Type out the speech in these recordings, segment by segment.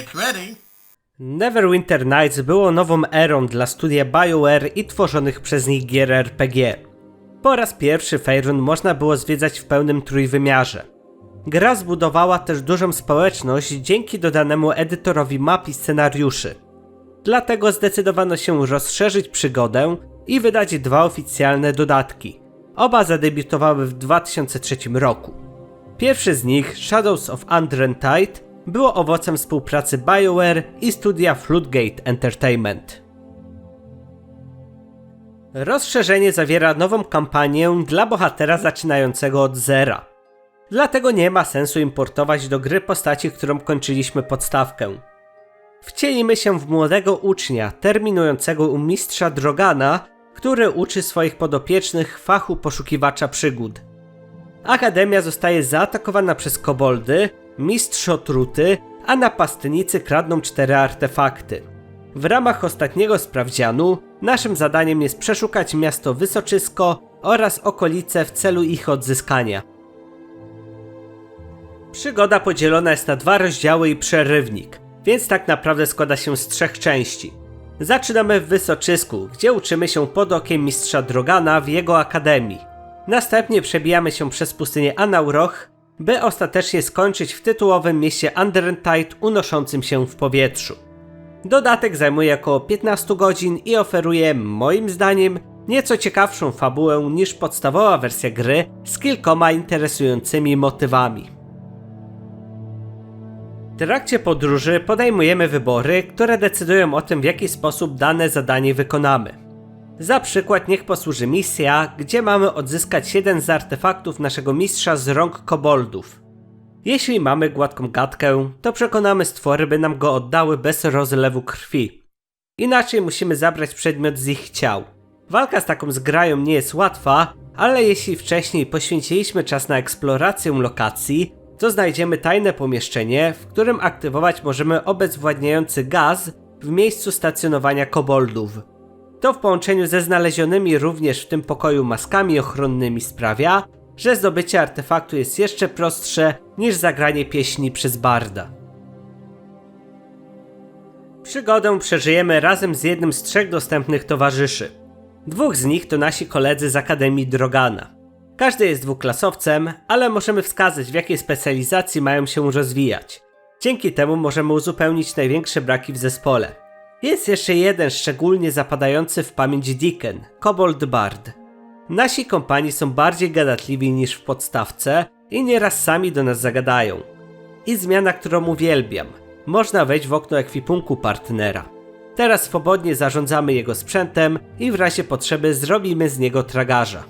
Get ready. Neverwinter Nights było nową erą dla studia BioWare i tworzonych przez nich gier RPG. Po raz pierwszy Faerun można było zwiedzać w pełnym trójwymiarze. Gra zbudowała też dużą społeczność dzięki dodanemu edytorowi map i scenariuszy. Dlatego zdecydowano się rozszerzyć przygodę i wydać dwa oficjalne dodatki. Oba zadebiutowały w 2003 roku. Pierwszy z nich, Shadows of Undrentide, było owocem współpracy BioWare i studia Floodgate Entertainment. Rozszerzenie zawiera nową kampanię dla bohatera zaczynającego od zera. Dlatego nie ma sensu importować do gry postaci, którą kończyliśmy podstawkę. Wcielimy się w młodego ucznia, terminującego u mistrza Drogana, który uczy swoich podopiecznych fachu poszukiwacza przygód. Akademia zostaje zaatakowana przez koboldy, mistrz otruty, a napastnicy kradną cztery artefakty. W ramach ostatniego sprawdzianu naszym zadaniem jest przeszukać miasto Wysoczysko oraz okolice w celu ich odzyskania. Przygoda podzielona jest na dwa rozdziały i przerywnik, więc tak naprawdę składa się z trzech części. Zaczynamy w Wysocysku, gdzie uczymy się pod okiem mistrza Drogana w jego akademii. Następnie przebijamy się przez pustynię Anauroch, by ostatecznie skończyć w tytułowym mieście Undertide unoszącym się w powietrzu. Dodatek zajmuje około 15 godzin i oferuje, moim zdaniem, nieco ciekawszą fabułę niż podstawowa wersja gry z kilkoma interesującymi motywami. W trakcie podróży podejmujemy wybory, które decydują o tym, w jaki sposób dane zadanie wykonamy. Za przykład niech posłuży misja, gdzie mamy odzyskać jeden z artefaktów naszego mistrza z rąk koboldów. Jeśli mamy gładką gadkę, to przekonamy stwory, by nam go oddały bez rozlewu krwi. Inaczej musimy zabrać przedmiot z ich ciał. Walka z taką zgrają nie jest łatwa, ale jeśli wcześniej poświęciliśmy czas na eksplorację lokacji, to znajdziemy tajne pomieszczenie, w którym aktywować możemy obezwładniający gaz w miejscu stacjonowania koboldów. To w połączeniu ze znalezionymi również w tym pokoju maskami ochronnymi sprawia, że zdobycie artefaktu jest jeszcze prostsze niż zagranie pieśni przez barda. Przygodę przeżyjemy razem z jednym z trzech dostępnych towarzyszy. Dwóch z nich to nasi koledzy z Akademii Drogana. Każdy jest dwuklasowcem, ale możemy wskazać w jakiej specjalizacji mają się rozwijać. Dzięki temu możemy uzupełnić największe braki w zespole. Jest jeszcze jeden szczególnie zapadający w pamięć Deacon, Kobold Bard. Nasi kompani są bardziej gadatliwi niż w podstawce i nieraz sami do nas zagadają. I zmiana, którą uwielbiam. Można wejść w okno ekwipunku partnera. Teraz swobodnie zarządzamy jego sprzętem i w razie potrzeby zrobimy z niego tragarza.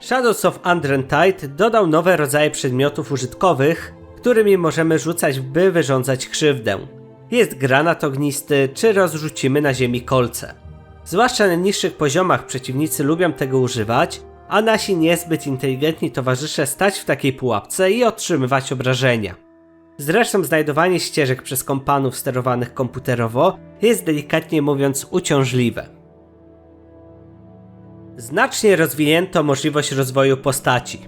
Shadows of Undrentide dodał nowe rodzaje przedmiotów użytkowych, którymi możemy rzucać, by wyrządzać krzywdę. Jest granat ognisty, czy rozrzucimy na ziemi kolce. Zwłaszcza na niższych poziomach przeciwnicy lubią tego używać, a nasi niezbyt inteligentni towarzysze stać w takiej pułapce i otrzymywać obrażenia. Zresztą znajdowanie ścieżek przez kompanów sterowanych komputerowo jest delikatnie mówiąc uciążliwe. Znacznie rozwinięto możliwość rozwoju postaci.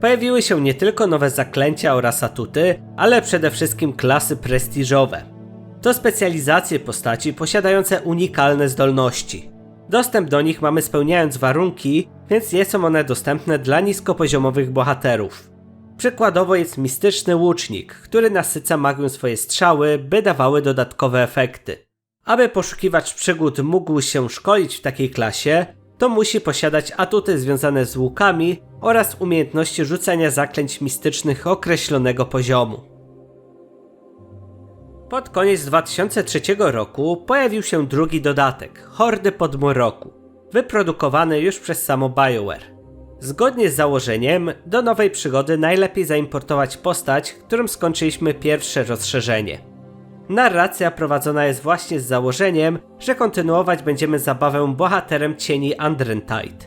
Pojawiły się nie tylko nowe zaklęcia oraz atuty, ale przede wszystkim klasy prestiżowe. To specjalizacje postaci posiadające unikalne zdolności. Dostęp do nich mamy spełniając warunki, więc nie są one dostępne dla niskopoziomowych bohaterów. Przykładowo jest mistyczny łucznik, który nasyca magią swoje strzały, by dawały dodatkowe efekty. Aby poszukiwacz przygód mógł się szkolić w takiej klasie, to musi posiadać atuty związane z łukami oraz umiejętności rzucania zaklęć mistycznych określonego poziomu. Pod koniec 2003 roku pojawił się drugi dodatek, Hordy Podmroku, wyprodukowany już przez samo BioWare. Zgodnie z założeniem, do nowej przygody najlepiej zaimportować postać, którą skończyliśmy pierwsze rozszerzenie. Narracja prowadzona jest właśnie z założeniem, że kontynuować będziemy zabawę bohaterem cieni Undrentide.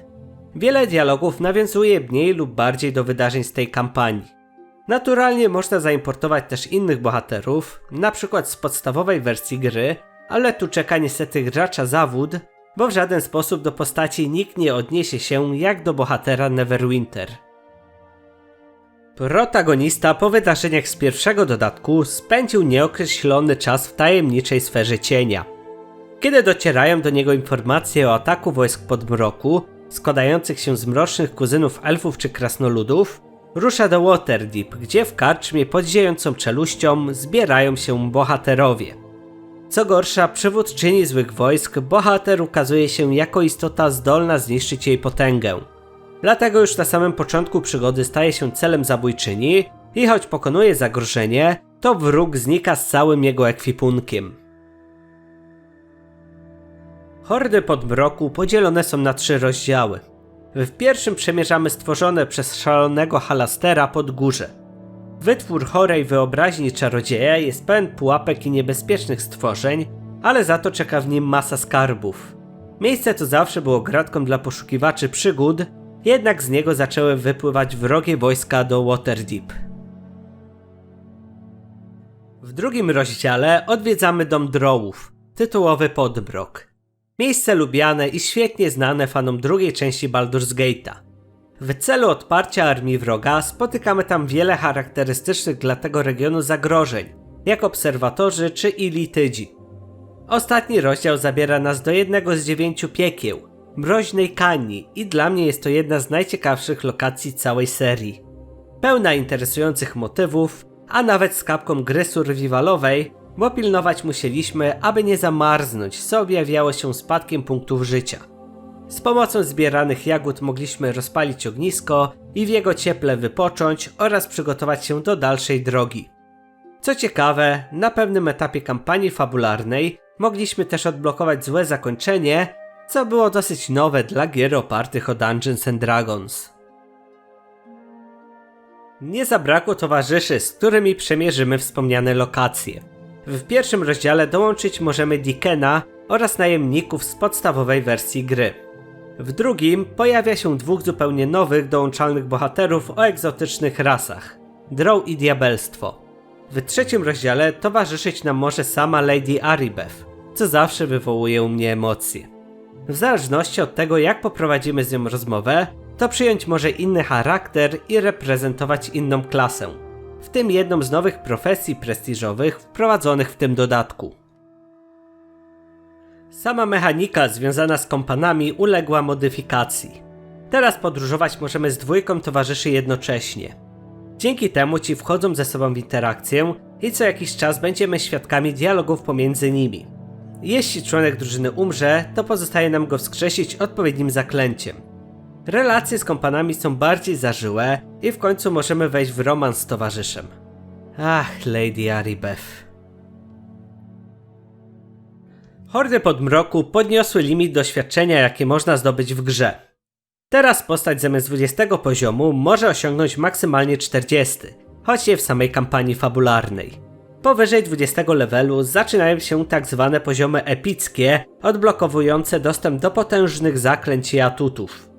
Wiele dialogów nawiązuje mniej lub bardziej do wydarzeń z tej kampanii. Naturalnie można zaimportować też innych bohaterów, na przykład z podstawowej wersji gry, ale tu czeka niestety gracza zawód, bo w żaden sposób do postaci nikt nie odniesie się jak do bohatera Neverwinter. Protagonista po wydarzeniach z pierwszego dodatku spędził nieokreślony czas w tajemniczej sferze cienia. Kiedy docierają do niego informacje o ataku wojsk podmroku, składających się z mrocznych kuzynów elfów czy krasnoludów, rusza do Waterdeep, gdzie w karczmie pod ziejącą czeluścią zbierają się bohaterowie. Co gorsza, przywódczyni złych wojsk, bohater ukazuje się jako istota zdolna zniszczyć jej potęgę. Dlatego już na samym początku przygody staje się celem zabójczyni i choć pokonuje zagrożenie, to wróg znika z całym jego ekwipunkiem. Hordy podmroku podzielone są na trzy rozdziały. W pierwszym przemierzamy stworzone przez szalonego halastera pod górze. Wytwór chorej wyobraźni czarodzieja jest pełen pułapek i niebezpiecznych stworzeń, ale za to czeka w nim masa skarbów. Miejsce to zawsze było gratką dla poszukiwaczy przygód, jednak z niego zaczęły wypływać wrogie wojska do Waterdeep. W drugim rozdziale odwiedzamy dom Drołów, tytułowy Podbrok. Miejsce lubiane i świetnie znane fanom drugiej części Baldur's Gate'a. W celu odparcia armii wroga spotykamy tam wiele charakterystycznych dla tego regionu zagrożeń, jak obserwatorzy czy ilitydzi. Ostatni rozdział zabiera nas do jednego z dziewięciu piekieł, mroźnej Kani i dla mnie jest to jedna z najciekawszych lokacji całej serii. Pełna interesujących motywów, a nawet z kapką gry survivalowej, bo pilnować musieliśmy, aby nie zamarznąć, co objawiało się spadkiem punktów życia. Z pomocą zbieranych jagód mogliśmy rozpalić ognisko i w jego cieple wypocząć oraz przygotować się do dalszej drogi. Co ciekawe, na pewnym etapie kampanii fabularnej mogliśmy też odblokować złe zakończenie, co było dosyć nowe dla gier opartych o Dungeons and Dragons. Nie zabrakło towarzyszy, z którymi przemierzymy wspomniane lokacje. W pierwszym rozdziale dołączyć możemy Dikena oraz najemników z podstawowej wersji gry. W drugim pojawia się dwóch zupełnie nowych, dołączalnych bohaterów o egzotycznych rasach Drow i Diabelstwo. W trzecim rozdziale towarzyszyć nam może sama Lady Aribeth, co zawsze wywołuje u mnie emocje. W zależności od tego, jak poprowadzimy z nią rozmowę, to przyjąć może inny charakter i reprezentować inną klasę, w tym jedną z nowych profesji prestiżowych wprowadzonych w tym dodatku. Sama mechanika związana z kompanami uległa modyfikacji. Teraz podróżować możemy z dwójką towarzyszy jednocześnie. Dzięki temu ci wchodzą ze sobą w interakcję i co jakiś czas będziemy świadkami dialogów pomiędzy nimi. Jeśli członek drużyny umrze, to pozostaje nam go wskrzesić odpowiednim zaklęciem. Relacje z kompanami są bardziej zażyłe i w końcu możemy wejść w romans z towarzyszem. Ach, Lady Aribeth. Hordy podmroku podniosły limit doświadczenia, jakie można zdobyć w grze. Teraz postać zamiast 20 poziomu może osiągnąć maksymalnie 40, choć nie w samej kampanii fabularnej. Powyżej 20 levelu zaczynają się tak zwane poziomy epickie, odblokowujące dostęp do potężnych zaklęć i atutów.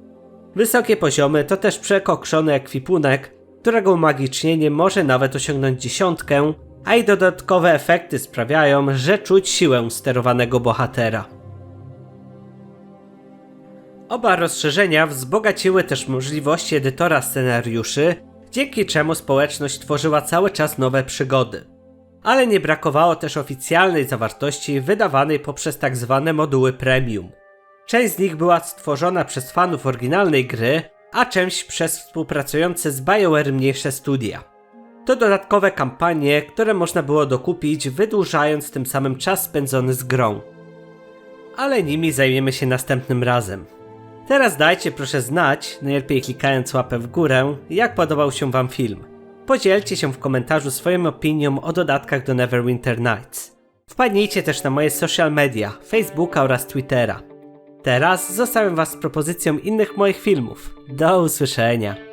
Wysokie poziomy to też przekokszony ekwipunek, którego umagicznienie może nawet osiągnąć dziesiątkę, a i dodatkowe efekty sprawiają, że czuć siłę sterowanego bohatera. Oba rozszerzenia wzbogaciły też możliwości edytora scenariuszy, dzięki czemu społeczność tworzyła cały czas nowe przygody. Ale nie brakowało też oficjalnej zawartości wydawanej poprzez tak zwane moduły premium. Część z nich była stworzona przez fanów oryginalnej gry, a część przez współpracujące z BioWare mniejsze studia. To dodatkowe kampanie, które można było dokupić, wydłużając tym samym czas spędzony z grą. Ale nimi zajmiemy się następnym razem. Teraz dajcie proszę znać, najlepiej klikając łapę w górę, jak podobał się Wam film. Podzielcie się w komentarzu swoją opinią o dodatkach do Neverwinter Nights. Wpadnijcie też na moje social media, Facebooka oraz Twittera. Teraz zostawiam Was z propozycją innych moich filmów. Do usłyszenia.